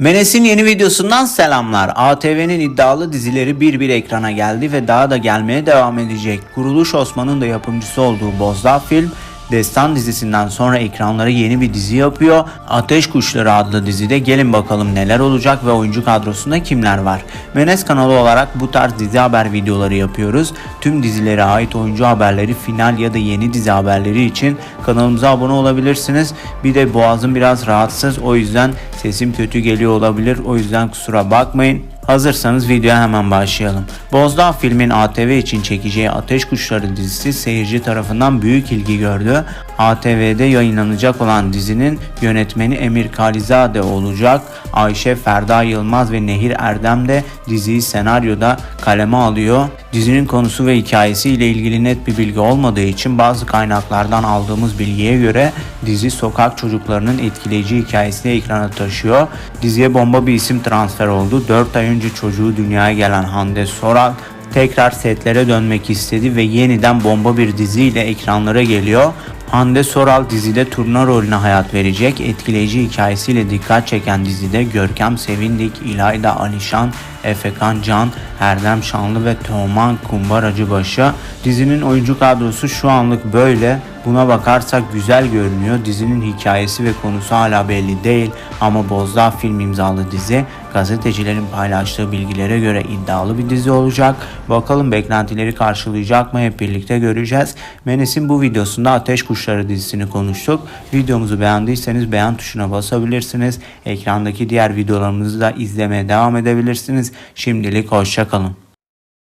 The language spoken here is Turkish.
Menes'in yeni videosundan selamlar. ATV'nin iddialı dizileri bir bir ekrana geldi ve daha da gelmeye devam edecek. Kuruluş Osman'ın da yapımcısı olduğu Bozdağ Film, Destan dizisinden sonra ekranlara yeni bir dizi yapıyor. Ateş Kuşları adlı dizide gelin bakalım neler olacak ve oyuncu kadrosunda kimler var. Menes kanalı olarak bu tarz dizi haber videoları yapıyoruz. Tüm dizilere ait oyuncu haberleri, final ya da yeni dizi haberleri için kanalımıza abone olabilirsiniz. Bir de boğazım biraz rahatsız o yüzden sesim kötü geliyor olabilir. O yüzden kusura bakmayın. Hazırsanız videoya hemen başlayalım. Bozdağ filmin ATV için çekeceği Ateş Kuşları dizisi seyirci tarafından büyük ilgi gördü. ATV'de yayınlanacak olan dizinin yönetmeni Emir Kalizade olacak. Ayşe Ferda Yılmaz ve Nehir Erdem de diziyi senaryoda kaleme alıyor. Dizinin konusu ve hikayesi ile ilgili net bir bilgi olmadığı için bazı kaynaklardan aldığımız bilgiye göre dizi sokak çocuklarının etkileyici hikayesini ekrana taşıyor. Diziye bomba bir isim transfer oldu. 4 ay önce çocuğu dünyaya gelen Hande Soral tekrar setlere dönmek istedi ve yeniden bomba bir diziyle ekranlara geliyor. Hande Soral dizide turna rolüne hayat verecek. Etkileyici hikayesiyle dikkat çeken dizide Görkem Sevindik, İlayda Alişan, Efekan Can, Erdem Şanlı ve Teoman Kumbaracıbaşı. Dizinin oyuncu kadrosu şu anlık böyle. Buna bakarsak güzel görünüyor. Dizinin hikayesi ve konusu hala belli değil ama Bozdağ film imzalı dizi gazetecilerin paylaştığı bilgilere göre iddialı bir dizi olacak. Bakalım beklentileri karşılayacak mı hep birlikte göreceğiz. Menes'in bu videosunda Ateş Kuşları dizisini konuştuk. Videomuzu beğendiyseniz beğen tuşuna basabilirsiniz. Ekrandaki diğer videolarımızı da izlemeye devam edebilirsiniz. Şimdilik hoşçakalın.